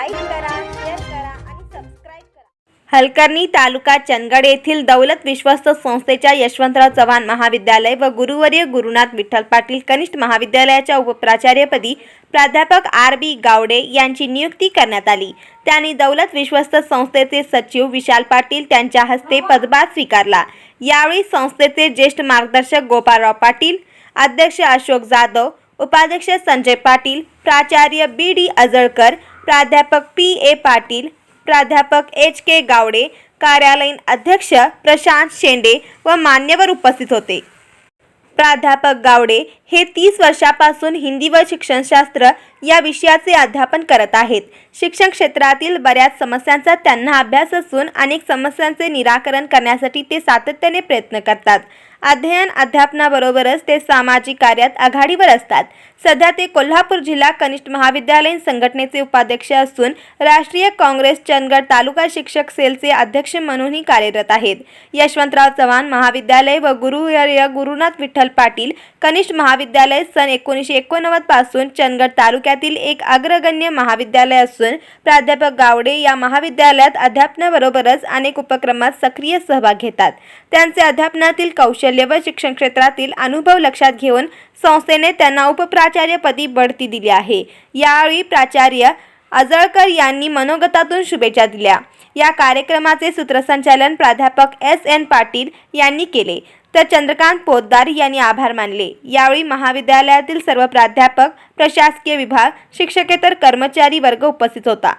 Like करा share करा आणि सबस्क्राईब करा. हलकर्णी तालुका चंदगड येथील दौलत विश्वस्त संस्थेच्या यशवंतराव चव्हाण महाविद्यालय व गुरुवर्य गुरुनाथ विठ्ठल पाटील कनिष्ठ महाविद्यालयाच्या उपप्राचार्यपदी प्राध्यापक आर बी गावडे यांची नियुक्ती करण्यात आली. त्यांनी दौलत विश्वस्त संस्थेचे सचिव विशाल पाटील त्यांच्या हस्ते पदभार स्वीकारला. यावेळी संस्थेचे ज्येष्ठ मार्गदर्शक गोपाळराव पाटील अध्यक्ष अशोक जाधव उपाध्यक्ष संजय पाटील प्राचार्य बी डी अजळकर प्राध्यापक पी ए पाटील प्राध्यापक एच के गावडे कार्यालयीन अध्यक्ष प्रशांत शेंडे व मान्यवर उपस्थित होते. प्राध्यापक गावडे हे तीस वर्षापासून हिंदी व शिक्षणशास्त्र या विषयाचे अध्यापन करत आहेत. शिक्षण क्षेत्रातील बऱ्याच समस्यांचा त्यांना अभ्यास असून अनेक समस्यांचे निराकरण करण्यासाठी ते सातत्याने प्रयत्न करतात. अध्ययन अध्यापनाबरोबरच ते सामाजिक कार्यात आघाडीवर असतात. सध्या ते कोल्हापूर जिल्हा कनिष्ठ महाविद्यालयीन संघटनेचे उपाध्यक्ष असून राष्ट्रीय काँग्रेस चंदगड तालुका शिक्षक सेलचे अध्यक्ष म्हणूनही कार्यरत आहेत. यशवंतराव चव्हाण महाविद्यालय व गुरुहर्य गुरुनाथ विठ्ठल पाटील कनिष्ठ महाविद्यालय सन एकोणीसशे एकोणनव्वदपासून चंदगड तालुक्यातील एक अग्रगण्य महाविद्यालय असून प्राध्यापक गावडे या महाविद्यालयात अध्यापनाबरोबरच अनेक उपक्रमात सक्रिय सहभाग घेतात. त्यांचे अध्यापनातील कौशल्य व शिक्षण क्षेत्रातील अनुभव लक्षात घेऊन संस्थेने त्यांना उपप्राचार्यपदी बढती दिली आहे. यावेळी प्राचार्य अजळकर यांनी मनोगतातून शुभेच्छा दिल्या. या कार्यक्रमाचे सूत्रसंचालन प्राध्यापक एस एन पाटील यांनी केले. तर चंद्रकांत पोद्दार यांनी आभार मानले. यावेळी महाविद्यालयातील सर्व प्राध्यापक प्रशासकीय विभाग शिक्षकेतर कर्मचारी वर्ग उपस्थित होता.